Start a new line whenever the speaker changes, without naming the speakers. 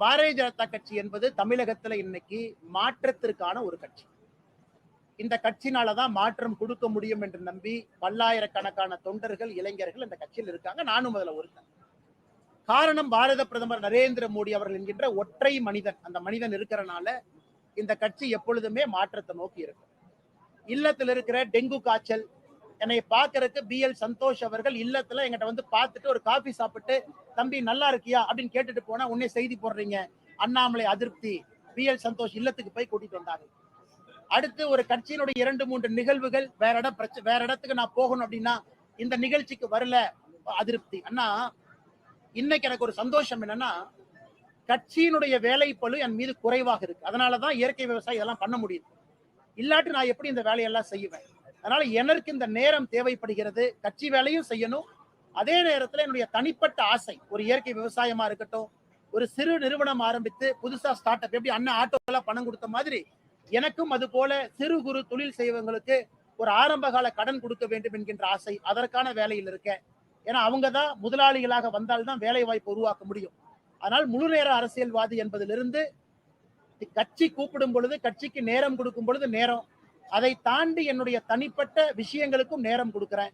பாரதிய ஜனதா கட்சி என்பது தமிழகத்துல இன்னைக்கு மாற்றத்திற்கான ஒரு கட்சி. இந்த கட்சினாலதான் மாற்றம் கொடுக்க முடியும் என்று நம்பி பல்லாயிரக்கணக்கான தொண்டர்கள் இளைஞர்கள் இந்த கட்சியில் இருக்காங்க. நானும் அதுல ஒருத்தன். காரணம் பாரத பிரதமர் நரேந்திர மோடி அவர்கள் என்கின்ற ஒற்றை மனிதன். அந்த மனிதன் இருக்கிறனால இந்த கட்சி எப்பொழுதுமே மாற்றத்தை நோக்கி இருக்கும். இல்லத்தில் இருக்கிற டெங்கு காய்ச்சல் என்னை பார்க்கறதுக்கு பி எல் சந்தோஷ் அவர்கள் இல்லத்துல எங்கிட்ட வந்து பார்த்துட்டு ஒரு காபி சாப்பிட்டு தம்பி நல்லா இருக்கியா? அப்படின்னு கேட்டுட்டு போனா உன்னே செய்தி போடுறீங்க. அண்ணாமலை அதிருப்தி. பி எல் சந்தோஷ் இல்லத்துக்கு போய் கூட்டிட்டு வந்தாங்க அடுத்து ஒரு கட்சியினுடைய இரண்டு மூன்று நிகழ்வுகள் வேற இடம் பிரச்சனை வேற இடத்துக்கு நான் போகணும் அப்படின்னா இந்த நிகழ்ச்சிக்கு வரல. அதிருப்தி. அண்ணா இன்னைக்கு எனக்கு ஒரு சந்தோஷம் என்னன்னா கட்சியினுடைய வேலைப்பழு என் மீது குறைவாக இருக்கு. அதனாலதான் இயற்கை விவசாயம் இதெல்லாம் பண்ண முடியுது. இல்லாட்டி நான் எப்படி இந்த வேலையெல்லாம் செய்வேன்? அதனால எனக்கு இந்த நேரம் தேவைப்படுகிறது. கட்சி வேலையும் செய்யணும். அதே நேரத்துல என்னுடைய தனிப்பட்ட ஆசை ஒரு இயற்கை விவசாயமா இருக்கட்டும் ஒரு சிறு நிறுவனம் ஆரம்பித்து புதுசா ஸ்டார்ட் அப் எப்படி அண்ணன் ஆட்டோக்கெல்லாம் பணம் கொடுத்த மாதிரி எனக்கும் அது போல சிறு குறு தொழில் செய்வங்களுக்கு ஒரு ஆரம்பகால கடன் கொடுக்க வேண்டும் என்கின்ற ஆசை அதற்கான வேலையில் இருக்கேன். ஏன்னா அவங்க தான் முதலாளிகளாக வந்தால்தான் வேலை வாய்ப்பு உருவாக்க முடியும். அதனால் முழு நேர அரசியல்வாதி என்பதிலிருந்து கட்சி கூப்பிடும் பொழுது கட்சிக்கு நேரம் கொடுக்கும் பொழுது நேரம். அதை தாண்டி என்னுடைய தனிப்பட்ட விஷயங்களுக்கும் நேரம் கொடுக்கிறேன்.